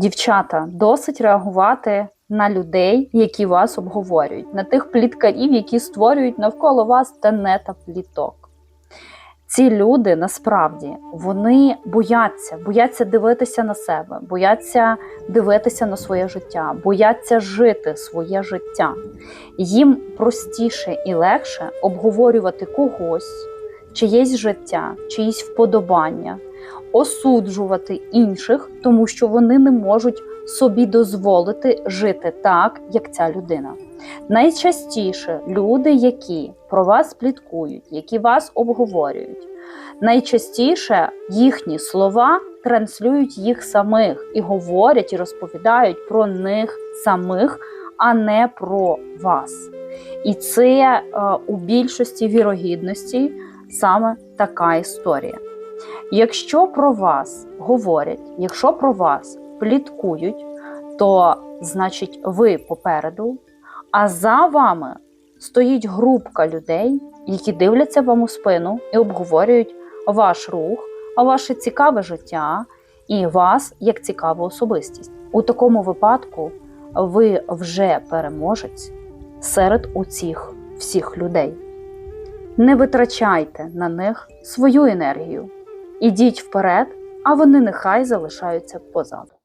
Дівчата, досить реагувати на людей, які вас обговорюють, на тих пліткарів, які створюють навколо вас тенета пліток. Ці люди насправді вони бояться, бояться дивитися на себе, бояться дивитися на своє життя, бояться жити своє життя. Їм простіше і легше обговорювати когось, чиєсь життя, чиїсь вподобання, осуджувати інших, тому що вони не можуть собі дозволити жити так, як ця людина. Найчастіше люди, які про вас пліткують, які вас обговорюють, найчастіше їхні слова транслюють їх самих і говорять і розповідають про них самих, а не про вас. І це е, у більшості вірогідності саме така історія. Якщо про вас говорять, якщо про вас пліткують, то значить ви попереду, а за вами стоїть групка людей, які дивляться вам у спину і обговорюють ваш рух, ваше цікаве життя і вас як цікаву особистість. У такому випадку ви вже переможець серед оцих всіх людей. Не витрачайте на них свою енергію. Ідіть вперед, а вони нехай залишаються позаду.